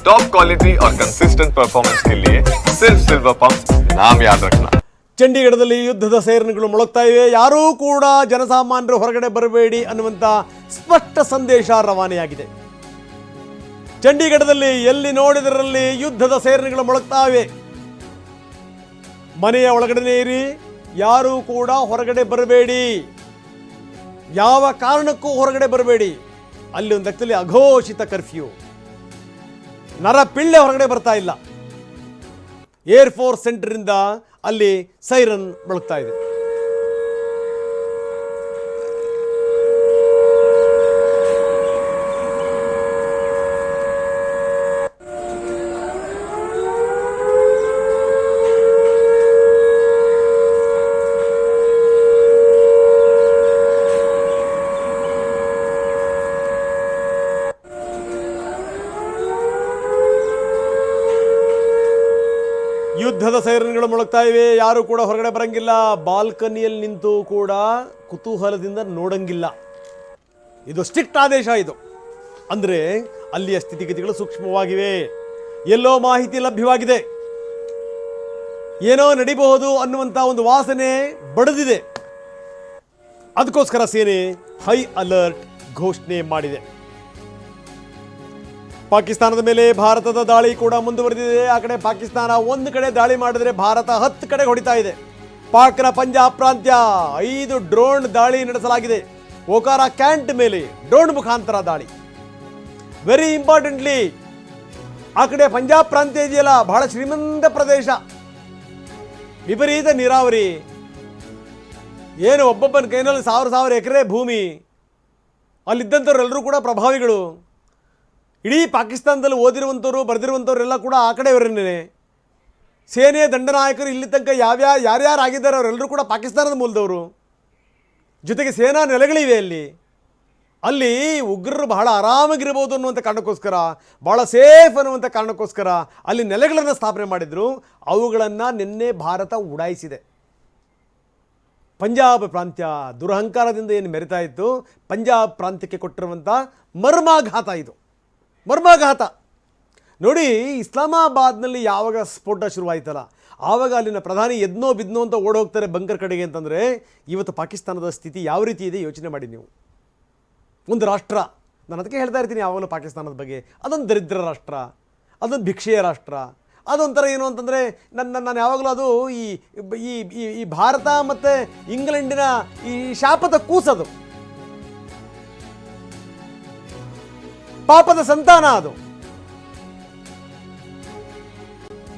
Top quality और consistent performance के लिए सिर्फ सिल्वर पंप नाम याद रखना ಚಂಡೀಗಢದಲ್ಲಿ ಯುದ್ಧದ ಸೈರನ್ಗಳು ಮೊಳಗ್ತಾ ಇವೆ ಯಾರೂ ಕೂಡ ಜನಸಾಮಾನ್ಯರು ಹೊರಗಡೆ ಬರಬೇಡಿ ಅನ್ನುವಂಥ ಸ್ಪಷ್ಟ ಸಂದೇಶ ರವಾನೆಯಾಗಿದೆ ಚಂಡೀಗಢದಲ್ಲಿ ಎಲ್ಲಿ ನೋಡಿದರಲ್ಲಿ ಯುದ್ಧದ ಸೈರನ್ಗಳು ಮೊಳಗ್ತಾ ಇವೆ ಮನೆಯ ಒಳಗಡೆ ಇರಿ ಯಾರೂ ಕೂಡ ಹೊರಗಡೆ ಬರಬೇಡಿ ಯಾವ ಕಾರಣಕ್ಕೂ ಹೊರಗಡೆ ಬರಬೇಡಿ ಅಲ್ಲಿ ಒಂದು ಲೆಕ್ಕದಲ್ಲಿ ಅಘೋಷಿತ ಕರ್ಫ್ಯೂ ನರ ಪಿಳ್ಳೆ ಹೊರಗಡೆ ಬರ್ತಾ ಇಲ್ಲ. ಏರ್ ಫೋರ್ಸ್ ಸೆಂಟರಿಂದ ಅಲ್ಲಿ ಸೈರನ್ ಬೆಳಗ್ತಾ ಇದೆ. ಯುದ್ಧದ ಸೈರನ್ಗಳು ಮುಳುಗ್ತಾ ಇವೆ, ಯಾರು ಕೂಡ ಹೊರಗಡೆ ಬರಂಗಿಲ್ಲ. ಬಾಲ್ಕನಿಯಲ್ಲಿ ನಿಂತು ಕೂಡ ಕುತೂಹಲದಿಂದ ನೋಡಂಗಿಲ್ಲ. ಇದು ಸ್ಟ್ರಿಕ್ಟ್ ಆದೇಶ ಇದು. ಅಂದರೆ ಅಲ್ಲಿಯ ಸ್ಥಿತಿಗತಿಗಳು ಸೂಕ್ಷ್ಮವಾಗಿವೆ. ಎಲ್ಲೋ ಮಾಹಿತಿ ಲಭ್ಯವಾಗಿದೆ. ಏನೋ ನಡಿಬಹುದು ಅನ್ನುವಂಥ ಒಂದು ವಾಸನೆ ಬಡದಿದೆ. ಅದಕ್ಕೋಸ್ಕರ ಸೇನೆ ಹೈ ಅಲರ್ಟ್ ಘೋಷಣೆ ಮಾಡಿದೆ. ಪಾಕಿಸ್ತಾನದ ಮೇಲೆ ಭಾರತದ ದಾಳಿ ಕೂಡ ಮುಂದುವರೆದಿದೆ. ಆ ಕಡೆ ಪಾಕಿಸ್ತಾನ ಒಂದು ಕಡೆ ದಾಳಿ ಮಾಡಿದರೆ ಭಾರತ ಹತ್ತು ಕಡೆ ಹೊಡಿತಾ ಇದೆ. ಪಾಕ್ನ ಪಂಜಾಬ್ ಪ್ರಾಂತ್ಯ ಐದು ಡ್ರೋನ್ ದಾಳಿ ನಡೆಸಲಾಗಿದೆ. ಓಕಾರ ಕ್ಯಾಂಟ್ ಮೇಲೆ ಡ್ರೋನ್ ಮುಖಾಂತರ ದಾಳಿ. ವೆರಿ ಇಂಪಾರ್ಟೆಂಟ್ಲಿ ಆ ಕಡೆ ಪಂಜಾಬ್ ಪ್ರಾಂತ್ಯ ಇದೆಯಲ್ಲ, ಬಹಳ ಶ್ರೀಮಂತ ಪ್ರದೇಶ. ವಿಪರೀತ ನೀರಾವರಿ. ಏನು ಒಬ್ಬೊಬ್ಬನ ಕೈನಲ್ಲಿ ಸಾವಿರ ಸಾವಿರ ಎಕರೆ ಭೂಮಿ. ಅಲ್ಲಿದ್ದಂಥವ್ರೆಲ್ಲರೂ ಕೂಡ ಪ್ರಭಾವಿಗಳು. ಇಡೀ ಪಾಕಿಸ್ತಾನದಲ್ಲಿ ಓದಿರುವಂಥವ್ರು ಬರೆದಿರುವಂಥವ್ರೆಲ್ಲ ಕೂಡ ಆ ಕಡೆಯವರನ್ನೇ ಸೇನೆ ದಂಡನಾಯಕರು ಇಲ್ಲಿ ತನಕ ಯಾವ್ಯಾವ ಯಾರ್ಯಾರು ಆಗಿದ್ದಾರೆ ಅವರೆಲ್ಲರೂ ಕೂಡ ಪಾಕಿಸ್ತಾನದ ಮೂಲದವರು. ಜೊತೆಗೆ ಸೇನಾ ನೆಲೆಗಳಿವೆ ಅಲ್ಲಿ. ಅಲ್ಲಿ ಉಗ್ರರು ಬಹಳ ಆರಾಮಾಗಿರ್ಬೋದು ಅನ್ನುವಂಥ ಕಾರಣಕ್ಕೋಸ್ಕರ ಭಾಳ ಸೇಫ್ ಅನ್ನುವಂಥ ಕಾರಣಕ್ಕೋಸ್ಕರ ಅಲ್ಲಿ ನೆಲೆಗಳನ್ನು ಸ್ಥಾಪನೆ ಮಾಡಿದರು. ಅವುಗಳನ್ನು ನಿನ್ನೆ ಭಾರತ ಉಡಾಯಿಸಿದೆ. ಪಂಜಾಬ್ ಪ್ರಾಂತ್ಯ ದುರಹಂಕಾರದಿಂದ ಏನು ಮೆರಿತಾ ಇತ್ತು, ಪಂಜಾಬ್ ಪ್ರಾಂತ್ಯಕ್ಕೆ ಕೊಟ್ಟಿರುವಂಥ ಮರ್ಮಾಘಾತ ಇದು. ಮರ್ಮಾಘಾತ. ನೋಡಿ, ಇಸ್ಲಾಮಾಬಾದ್ನಲ್ಲಿ ಯಾವಾಗ ಸ್ಫೋಟ ಶುರುವಾಯಿತಲ್ಲ, ಆವಾಗ ಅಲ್ಲಿನ ಪ್ರಧಾನಿ ಎದ್ನೋ ಬಿದ್ನೋ ಅಂತ ಓಡೋಗ್ತಾರೆ ಬಂಕರ್ ಕಡೆಗೆ ಅಂತಂದರೆ, ಇವತ್ತು ಪಾಕಿಸ್ತಾನದ ಸ್ಥಿತಿ ಯಾವ ರೀತಿ ಇದೆ ಯೋಚನೆ ಮಾಡಿ ನೀವು. ಒಂದು ರಾಷ್ಟ್ರ. ನಾನು ಅದಕ್ಕೆ ಹೇಳ್ತಾ ಇರ್ತೀನಿ ಯಾವಾಗಲೂ ಪಾಕಿಸ್ತಾನದ ಬಗ್ಗೆ. ಅದೊಂದು ದರಿದ್ರ ರಾಷ್ಟ್ರ, ಅದೊಂದು ಭಿಕ್ಷೆಯ ರಾಷ್ಟ್ರ. ಅದೊಂಥರ ಏನು ಅಂತಂದರೆ ನನ್ನ ನಾನು ಯಾವಾಗಲೂ ಅದು ಈ ಈ ಭಾರತ ಮತ್ತು ಇಂಗ್ಲೆಂಡಿನ ಈ ಶಾಪದ ಕೂಸದು. ಪಾಪದ ಸಂತಾನ ಅದು.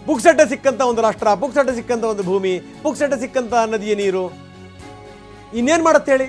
ಪುಕ್ಸಟ್ಟೆ ಸಿಕ್ಕಂತ ಒಂದು ರಾಷ್ಟ್ರ ಪುಕ್ಸಟ್ಟೆ ಸಿಕ್ಕಂತ ಒಂದು ಭೂಮಿ ಪುಕ್ಸಟ್ಟೆ ಸಿಕ್ಕಂತ ನದಿಯ ನೀರು. ಇನ್ನೇನು ಹೇಳಿ